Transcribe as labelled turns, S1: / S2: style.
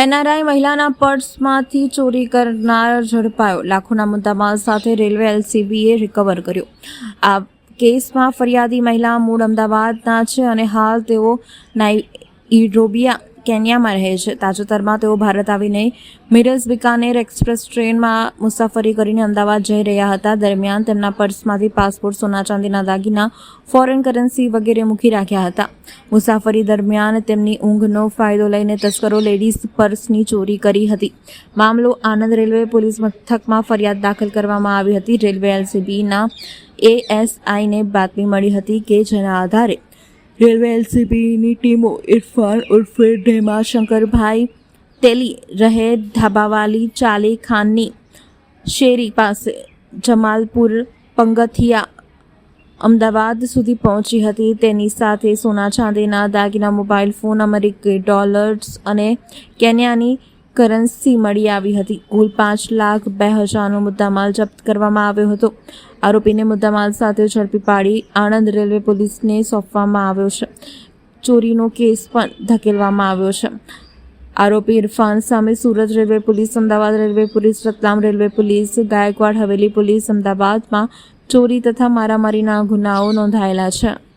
S1: NRI મહિલાના પર્સમાંથી ચોરી કરનાર ઝડપાયો. લાખોના મુદ્દામાલ સાથે રેલવે એલસીબીએ રિકવર કર્યો. આ કેસમાં ફરિયાદી મહિલા મૂળ અમદાવાદના છે અને હાલ તેઓ નાઇરોબિયા કેન્યામાં રહે છે. તાજેતરમાં તેઓ ભારત આવીને મિરઝ બિકાનેર એક્સપ્રેસ ટ્રેનમાં મુસાફરી કરીને અમદાવાદ જઈ રહ્યા હતા. દરમિયાન તેમના પર્સમાંથી પાસપોર્ટ, સોના ચાંદીના દાગીના ફોરેન કરન્સી વગેરે મૂકી રાખ્યા હતા. મુસાફરી દરમિયાન તેમની ઊંઘનો ફાયદો લઈને તસ્કરો લેડીઝ પર્સની ચોરી કરી હતી. મામલો આનંદ રેલવે પોલીસ મથકમાં ફરિયાદ દાખલ કરવામાં આવી હતી. રેલવે એલસીબીના એએસઆઈને બાતમી મળી હતી કે જેના આધારે રેલવે એલસીબીની ટીમો ઇરફાન ઉર્ફે શંકરભાઈ તેલી રહે ધાબાવાલી, ચાલી ખાનની, શેરી પાસે જમાલપુર, પંગથિયા અમદાવાદ સુધી પહોંચી હતી. તેની સાથે સોના ચાંદીના દાગીના, મોબાઈલ ફોન, અમેરિકી ડોલર્સ અને કેન્યાની કરન્સી મળી આવી હતી. કુલ પાંચ લાખ બે હજારનો મુદ્દામાલ જપ્ત કરવામાં આવ્યો હતો. આરોપીને મુદ્દામાલ સાથે ઝડપી પાડી આણંદ રેલવે પોલીસને સોંપવામાં આવ્યો છે. ચોરીનો કેસ પણ ધકેલવામાં આવ્યો છે. આરોપી ઇરફાન સામે Surat railway police, Ahmedabad railway police, Ratlam railway police, Gaikwad Haveli police, અમદાવાદમાં ચોરી તથા મારામારીના ગુનાઓ નોંધાયેલા છે.